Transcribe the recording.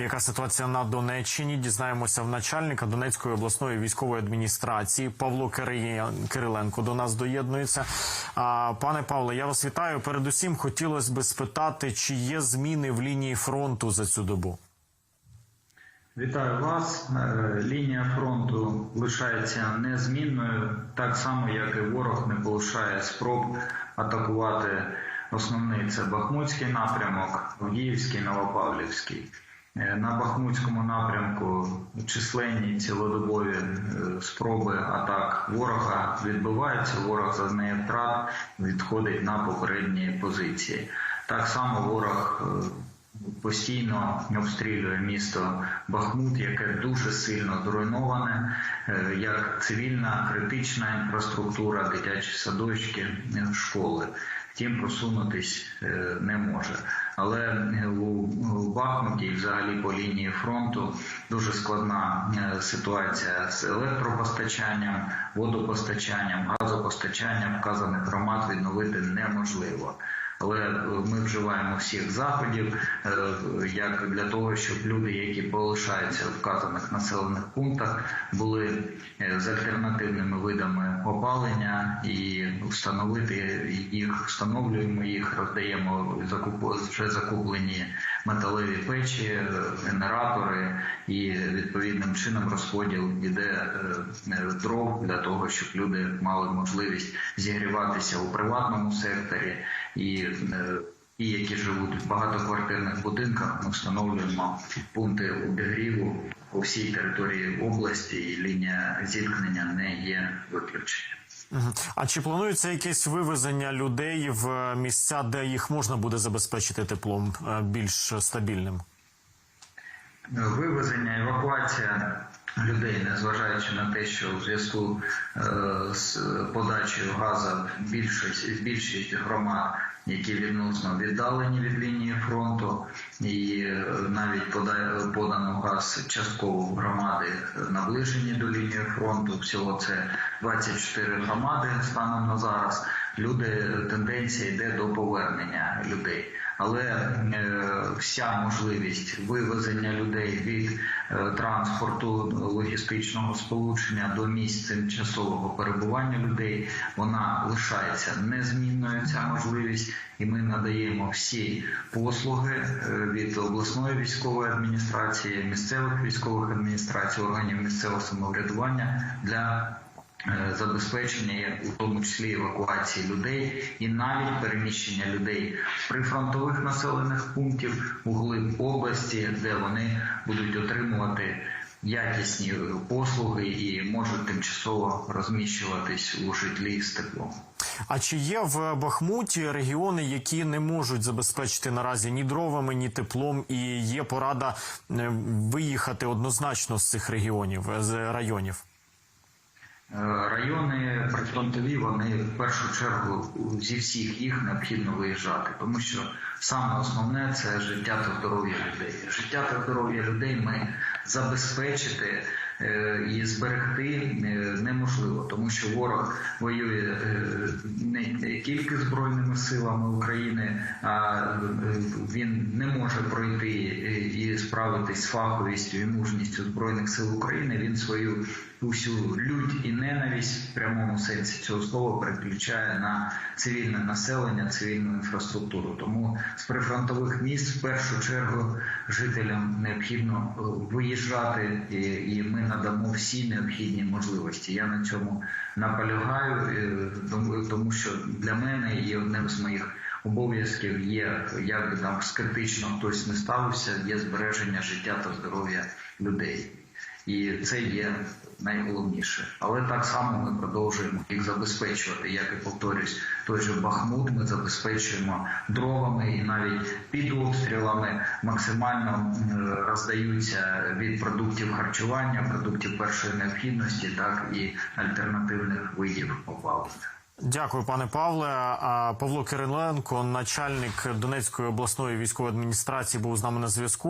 Яка ситуація на Донеччині? Дізнаємося в начальника Донецької обласної військової адміністрації Павло Кириленко до нас доєднується. А, пане Павле, я вас вітаю. Передусім хотілося би спитати, чи є зміни в лінії фронту за цю добу. Вітаю вас. Е, Лінія фронту лишається незмінною, так само як і ворог не полишає спроб атакувати основний це Бахмутський напрямок, Авдіївський, Новопавлівський. Е, На Бахмутському напрямку численні цілодобові е, спроби атак ворога відбиваються. Ворог зазнає втрат, відходить на попередні позиції. Так само ворог е, постійно обстрілює місто Бахмут, яке дуже сильно зруйноване, як цивільна критична інфраструктура, дитячі садочки, школи. Втім, просунутись е, не може. Але е, у у Бахмуті, і взагалі по лінії фронту, дуже складна е, ситуація з електропостачанням, водопостачанням, газопостачанням вказаних громад відновити неможливо. Але е, ми вживаємо всіх заходів, е, як для того, щоб люди, які полишаються в вказаних населених пунктах, були е, з альтернативними видами опалення і встановити їх, встановлюємо їх, роздаємо вже закуплені металеві печі, генератори і відповідним чином розподіл іде дров для того, щоб люди мали можливість зігріватися у приватному секторі і е, ті, які живуть в багатоквартирних будинках, ми встановлюємо пункти обігріву по всій території області, і лінія зіткнення не є виключенням. А чи планується якесь вивезення людей в місця, де їх можна буде забезпечити теплом е, більш стабільним? Вивезення, евакуація людей, незважаючи на те, що у зв'язку е, з подачею газу більшість, більшість громад, які відносно віддалені від лінії фронту, і е, навіть пода- подано газ частково в громади наближені до лінії фронту. Всього це 24 громади станом на зараз. Люди тенденція йде до повернення людей але е, вся можливість вивезення людей від е, транспорту логістичного сполучення до місць тимчасового перебування людей вона лишається незмінною. Ця можливість, і ми надаємо всі послуги е, від обласної військової адміністрації, місцевих військових адміністрацій, органів місцевого самоврядування для забезпечення, у тому числі евакуації людей, і навіть переміщення людей прифронтових населених пунктів у глиб області, де вони будуть отримувати якісні послуги і можуть тимчасово розміщуватись у житлі з теплом. А чи є в Бахмуті регіони, які не можуть забезпечити наразі ні дровами, ні теплом, і є порада е, виїхати однозначно з цих регіонів е, з районів? Райони прифронтові, вони в першу чергу зі всіх їх необхідно виїжджати, тому що саме основне це життя та здоров'я людей. Життя та здоров'я людей ми забезпечити е, і зберегти е, неможливо, тому що ворог воює е, не тільки збройними силами України, а він не може пройти і справитись з фаховістю і мужністю збройних сил України. Він свою усю лють і ненависть в прямому сенсі цього слова переключає на цивільне населення, цивільну інфраструктуру. Тому з прифронтових міст в першу чергу жителям необхідно е, виїжджати, і, ми надамо всі необхідні можливості. Я на цьому наполягаю, е, тому- що для мене і одним з моїх. Обов'язків є, як би там скептично хтось не ставився, є збереження життя та здоров'я людей. І це є найголовніше. Але так само ми продовжуємо їх забезпечувати. Як і повторюсь, той же Бахмут ми забезпечуємо дровами і навіть під обстрілами максимально роздаються від продуктів харчування, продуктів першої необхідності, так і альтернативних видів опалення. Дякую, пане Павле. Павло Кириленко, начальник Донецької обласної військової адміністрації, був з нами на зв'язку.